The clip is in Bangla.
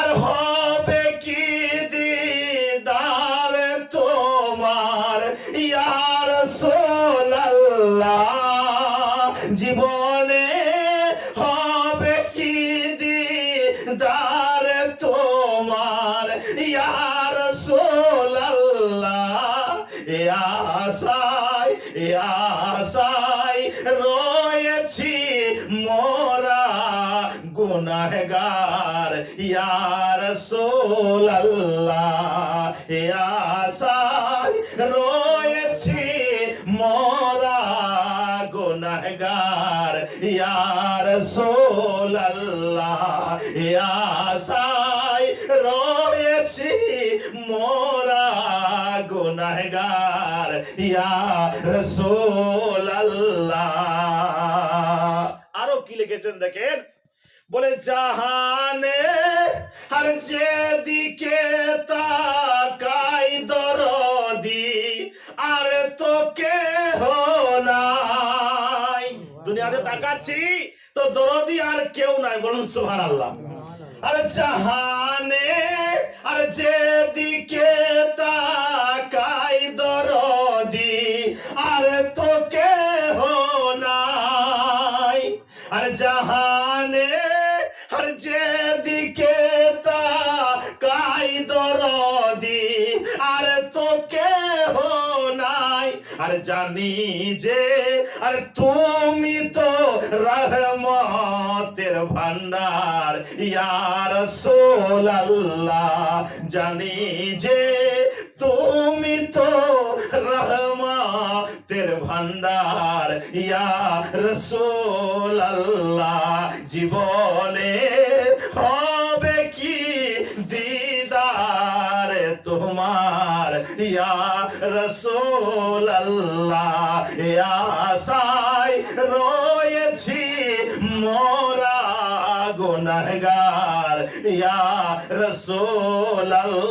আর হবে কি দিদার তোমার? ইয়ার সোল্লাহ জীবনে হবে কি দিদার তোমার? ইয়ার সোল্লাহ এ আশায় আশায় রয়েছি মোরা। গুনাহগার ইয়ার আশায় রয়েছি মোরা গুনাহগার। ইয়ার আশায় রয়েছি মোরা গুনাহগার। ইয়া রাসূলুল্লাহ। আরও কি লিখেছেন দেখেন? বলে, জাহানে, আর যেদিকে তাকাই দরদি, আর তোকে নাই। দুনিয়াতে তাকাচ্ছি, তো দরদি আর কেউ নাই। বলুন, সুবহানাল্লাহ। আর জাহানে, আর যেদিকে তাকাই দরদি, আর তোকে নাই। আর জাহানে তাকাই দরদি, আর তোকে নাই, আর জানি যে, আর তুমি তো রহমতের ভান্ডার ইয়ার সোল্লাহ জানি যে ভান্ডার ইয়া রসোল্লাহ জীবনে হবে কি দিদার তোমার? ইয়া রসোল্লাহ ইয়া আশায় রয়েছি মোরা গুনাহগার। ইয়া রসোল্লাহ